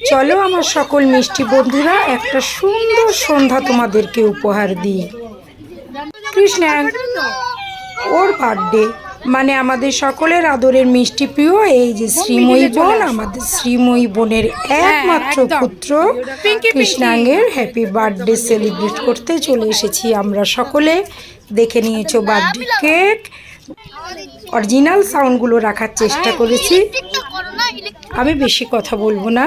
চলো আমার সকল মিষ্টি বন্ধুরা একটা সুন্দর সন্ধ্যা তোমাদেরকে উপহার দিই। কৃষ্ণা ওর বার্থডে মানে আমাদের সকলের আদরের মিষ্টি প্রিয় এই যে শ্রীময়ী বোন আমাদের শ্রীময়ী বোনের একমাত্র পুত্র কৃষ্ণাঙ্গের হ্যাপি বার্থডে সেলিব্রেট করতে চলে এসেছি আমরা সকলে। দেখে নিয়েছো বার্থডে কেক অরিজিনাল সাউন্ডগুলো রাখার চেষ্টা করেছি। আমি বেশি কথা বলব না।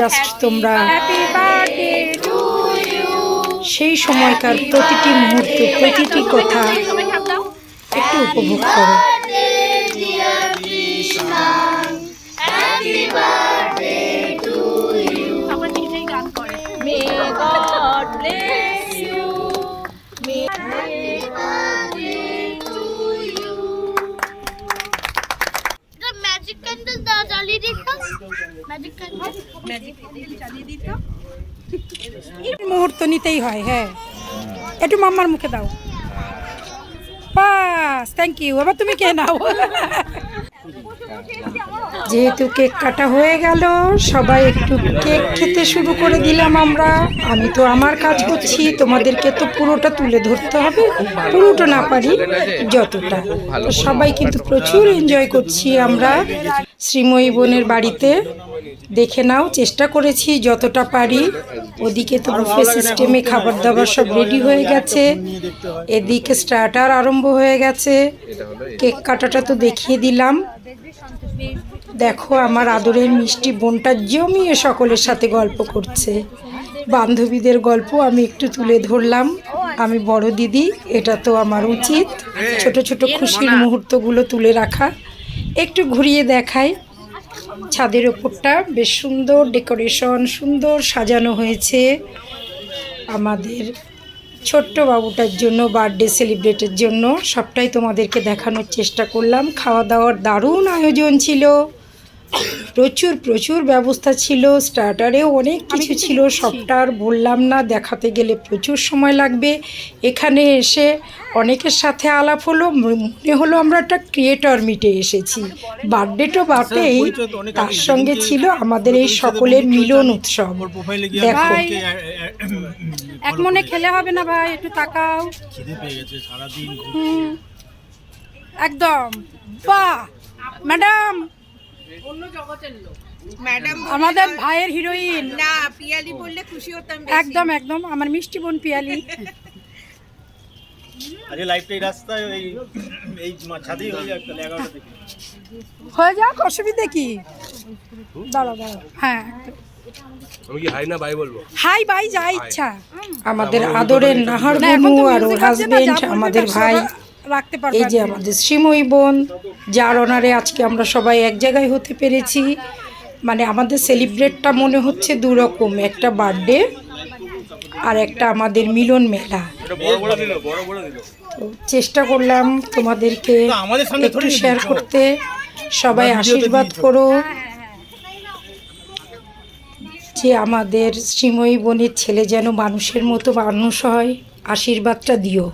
জাস্ট তোমরা সেই সময়কার প্রতিটি মুহূর্তে, প্রতিটি কথা একটু উপভোগ করো। মুহূর্ত নিতেই হয় হ্যাঁ। একটু মাম্মার মুখে দাও। বাস থ্যাংক ইউ এবার তুমি কে নাও। যেহেতু কেক কাটা হয়ে গেল, সবাই একটু কেক খেতে শুরু করে দিলাম আমরা। আমি তো আমার কাজ করছি, তোমাদেরকে তো পুরোটা তুলে ধরতে হবে, পুরোটা না পারি যতটা। তো সবাই কিন্তু প্রচুর এনজয় করছি আমরা। শ্রীময়ী বোনের বাড়িতে দেখে নাও, চেষ্টা করেছি যতটা পারি। ওদিকে তো বুফে সিস্টেমে খাবার দাবার সব রেডি হয়ে গেছে। এদিকে স্টার্টার আরম্ভ হয়ে গেছে। কেক কাটাটা তো দেখিয়ে দিলাম। দেখো আমার আদরের মিষ্টি বোনটা জমিয়ে সকলের সাথে গল্প করছে। বান্ধবীদের গল্প আমি একটু তুলে ধরলাম। আমি বড় দিদি, এটা তো আমার উচিত। ছোট ছোট খুশির মুহূর্তগুলো তুলে রাখা। একটু ঘুরিয়ে দেখাই। ছাদের ওপরটা বেশ সুন্দর ডেকোরেশন, সুন্দর সাজানো হয়েছে। আমাদের ছোট্ট বাবুটার জন্য, বার্থডে সেলিব্রেটের জন্য সবটাই তোমাদেরকে দেখানোর চেষ্টা করলাম। খাওয়া দাওয়ার দারুণ আয়োজন ছিল। প্রচুর প্রচুর ব্যবস্থা ছিল স্টার্টারেও অনেক কিছু ছিল সবটা আর বললাম না দেখাতে গেলে প্রচুর সময় লাগবে। এখানে এসে অনেকের সাথে আলাপ হলো মনে হলো আমরা একটা ক্রিয়েটর মিটে এসেছি। বার্থডে তো বার্থডেই তার সঙ্গে ছিল আমাদের এই সকলের মিলন উৎসব। দেখো। এক মনে খেলে হবে না ভাই একটু তাকাও। একদম। বাহ! ম্যাডাম! আমাদের ভাইয়ের হিরোইন। না পিয়ালি বললে খুশি হতাম একদম একদম আমার মিষ্টি বোন পিয়ালি। আজকে লাইফটা এই রাস্তায় ওই এই ছাদেই হয়ে যাক তাহলে এগারোটা থেকে হয়ে যাক অসুবিধে কি? দাঁড়াও দাঁড়াও। হ্যাঁ। আমি কি হাই না বাই বলব? হাই বাই যা ইচ্ছা। আমাদের আদরের নাহার বনু আর ওর হাজবেন্ড আমাদের ভাই। রাখতে পারবে এই যে আমাদের শ্রীময়ী বোন। যার অনারে আজকে আমরা সবাই এক জায়গায় হতে পেরেছি। মানে আমাদের সেলিব্রেটটা মনে হচ্ছে দু রকম একটা বার্থডে আর একটা আমাদের মিলন মেলা। তো চেষ্টা করলাম তোমাদেরকে একটু শেয়ার করতে। সবাই আশীর্বাদ করো। যে আমাদের শ্রীময়ী বোনের ছেলে যেন মানুষের মতো মানুষ হয় আশীর্বাদটা দিও।